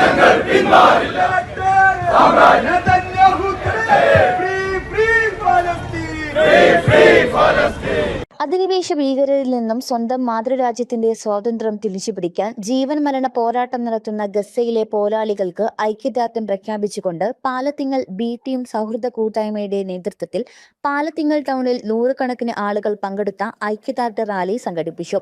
ഞങ്ങൾ പിന്മാറില്ല. സാമ്രാജ്യം അധിനിവേശ ഭീകരരിൽ നിന്നും സ്വന്തം മാതൃരാജ്യത്തിന്റെ സ്വാതന്ത്ര്യം തിരിച്ചുപിടിക്കാൻ ജീവൻ മരണ പോരാട്ടം നടത്തുന്ന ഗസയിലെ പോരാളികൾക്ക് ഐക്യദാർഢ്യം പ്രഖ്യാപിച്ചുകൊണ്ട് പാലത്തിങ്ങൽ ബി ടീം സൗഹൃദ കൂട്ടായ്മയുടെ നേതൃത്വത്തിൽ പാലത്തിങ്ങൽ ടൗണിൽ നൂറുകണക്കിന് ആളുകൾ പങ്കെടുത്ത ഐക്യദാർഢ്യ റാലി സംഘടിപ്പിച്ചു.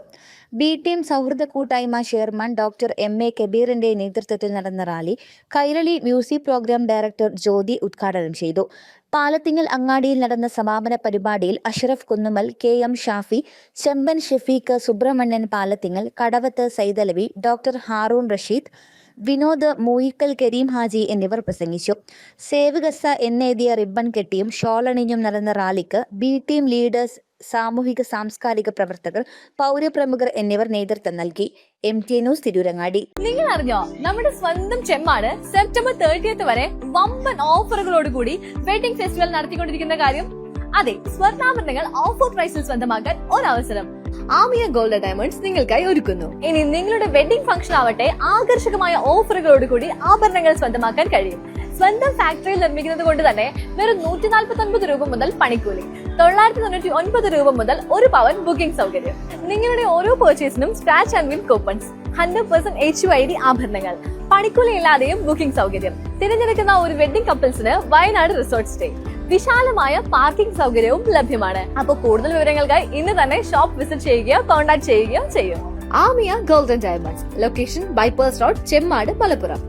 ബി ടീം സൗഹൃദ കൂട്ടായ്മ ചെയർമാൻ ഡോക്ടർ എം എ കബീറിന്റെ നേതൃത്വത്തിൽ നടന്ന rally Kairali music programme director Jyothi ഉദ്ഘാടനം ചെയ്തു. പാലത്തിങ്ങൽ അങ്ങാടിയിൽ നടന്ന സമാപന പരിപാടിയിൽ Ashraf Kunnumal K M Shafi Chemban Shefeeq Subramanian Palathingal Kadavath Saithalavi doctor Haroon Rasheed Vinod Mooyikkal Kareem Haji എന്നിവർ പ്രസംഗിച്ചു. സേവ് ഗസ എന്നെഴുതിയ റിബൺ കെട്ടിയും ഷോളണിഞ്ഞും നടന്ന റാലിക്ക് ബി ടീം ലീഡേഴ്സ് സാമൂഹിക സാംസ്കാരിക പ്രവർത്തകർ പൗരപ്രമുഖർ എന്നിവർ നേതൃത്വം നൽകി. M T news Tirurangadi. നിങ്ങൾ അറിഞ്ഞോ നമ്മുടെ സ്വന്തം ചെമ്മാട് സെപ്റ്റംബർ തേർട്ടിയത്ത് വരെ വമ്പൻ ഓഫറുകളോട് കൂടി വെഡിംഗ് ഫെസ്റ്റിവൽ നടത്തിക്കൊണ്ടിരിക്കുന്ന കാര്യം? അതെ സ്വർണാഭരണങ്ങൾ ഓഫർ പ്രൈസിൽ സ്വന്തമാക്കാൻ ഒരവസരം. ആമിയ ഗോൾഡ് ഡയമണ്ട്സ് നിങ്ങൾക്കായി ഒരുക്കുന്നു. ഇനി നിങ്ങളുടെ വെഡിംഗ് ഫംഗ്ഷൻ ആവട്ടെ ആകർഷകമായ ഓഫറുകളോട് കൂടി ആഭരണങ്ങൾ സ്വന്തമാക്കാൻ കഴിയും. സ്വന്തം ഫാക്ടറിയിൽ നിർമ്മിക്കുന്നത് കൊണ്ട് തന്നെ വെറും നൂറ്റി നാൽപ്പത്തി ഒൻപത് രൂപ മുതൽ പണിക്കൂലി. തൊള്ളായിരത്തി തൊണ്ണൂറ്റി ഒൻപത് രൂപ മുതൽ ഒരു പവൻ ബുക്കിംഗ് സൗകര്യം. നിങ്ങളുടെ ഓരോ പർച്ചേസിനും scratch and win coupons hundred percent H I D ആഭരണങ്ങൾ പണിക്കൂലി ഇല്ലാതെയും ബുക്കിംഗ് സൗകര്യം. തിരഞ്ഞെടുക്കുന്ന ഒരു വെഡിംഗ് കപ്പിൾസിന് വയനാട് റിസോർട്ട് സ്റ്റേ വിശാലമായ പാർക്കിംഗ് സൗകര്യവും ലഭ്യമാണ്. അപ്പോൾ കൂടുതൽ വിവരങ്ങൾക്കായി ഇന്ന് തന്നെ ഷോപ്പ് വിസിറ്റ് ചെയ്യുകയോ കോൺടാക്ട് ചെയ്യുകയോ ചെയ്യും. Amiya golden diamonds. Location bypass road Chemmad Malappuram.